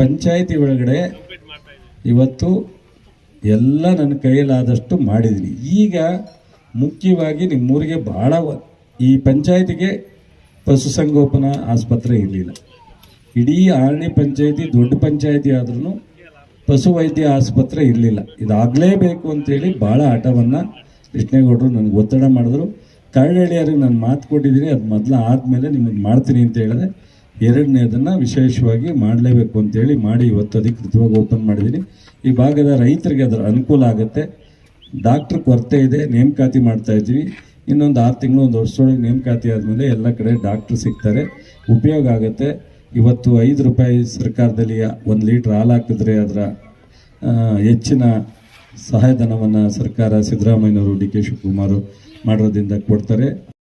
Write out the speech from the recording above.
ಪಂಚಾಯತಿ ಒಳಗಡೆ ಇವತ್ತು ಎಲ್ಲ ನನ್ನ ಕೈಯಲ್ಲಾದಷ್ಟು ಮಾಡಿದ್ದೀನಿ. ಈಗ ಮುಖ್ಯವಾಗಿ ನಿಮ್ಮೂರಿಗೆ ಭಾಳ ಈ ಪಂಚಾಯತಿಗೆ ಪಶುಸಂಗೋಪನಾ ಆಸ್ಪತ್ರೆ ಇರಲಿಲ್ಲ. ಇಡೀ ಆರ್ಣಿ ಪಂಚಾಯತಿ ದೊಡ್ಡ ಪಂಚಾಯತಿ ಆದ್ರೂ ಪಶುವೈದ್ಯ ಆಸ್ಪತ್ರೆ ಇರಲಿಲ್ಲ. ಇದಾಗಲೇಬೇಕು ಅಂತೇಳಿ ಭಾಳ ಆಟವನ್ನು ಕೃಷ್ಣೇಗೌಡರು ನನಗೆ ಒತ್ತಡ ಮಾಡಿದ್ರು. ಕರಡಳ್ಳಿಯರಿಗೆ ನಾನು ಮಾತು ಕೊಟ್ಟಿದ್ದೀನಿ, ಅದು ಮೊದಲು ಆದಮೇಲೆ ನಿಮಗೆ ಮಾಡ್ತೀನಿ ಅಂತ ಹೇಳಿದೆ. ಎರಡನೇದನ್ನು ವಿಶೇಷವಾಗಿ ಮಾಡಲೇಬೇಕು ಅಂತೇಳಿ ಮಾಡಿ ಇವತ್ತು ಅಧಿಕೃತವಾಗಿ ಓಪನ್ ಮಾಡಿದ್ದೀನಿ. ಈ ಭಾಗದ ರೈತರಿಗೆ ಅದರ ಅನುಕೂಲ ಆಗುತ್ತೆ. ಡಾಕ್ಟ್ರ್ ಕೊರತೆ ಇದೆ ನೇಮಕಾತಿ ಮಾಡ್ತಾ ಇದ್ದೀವಿ. ಇನ್ನೊಂದು ಆರು ತಿಂಗಳು, ಒಂದು ವರ್ಷದೊಳಗೆ ನೇಮಕಾತಿ ಆದಮೇಲೆ ಎಲ್ಲ ಕಡೆ ಡಾಕ್ಟ್ರು ಸಿಗ್ತಾರೆ. ಉಪಯೋಗ ಆಗುತ್ತೆ. ಇವತ್ತು ಐದು ರೂಪಾಯಿ ಸರ್ಕಾರದಲ್ಲಿ ಒಂದು ಲೀಟ್ರ್ ಹಾಲು ಹಾಕಿದ್ರೆ ಅದರ ಹೆಚ್ಚಿನ ಸಹಾಯಧನವನ್ನು ಸರ್ಕಾರ ಸಿದ್ದರಾಮಯ್ಯನವರು ಡಿ ಕೆ ಶಿವಕುಮಾರ್ ಮಾಡೋದ್ರಿಂದ ಕೊಡ್ತಾರೆ.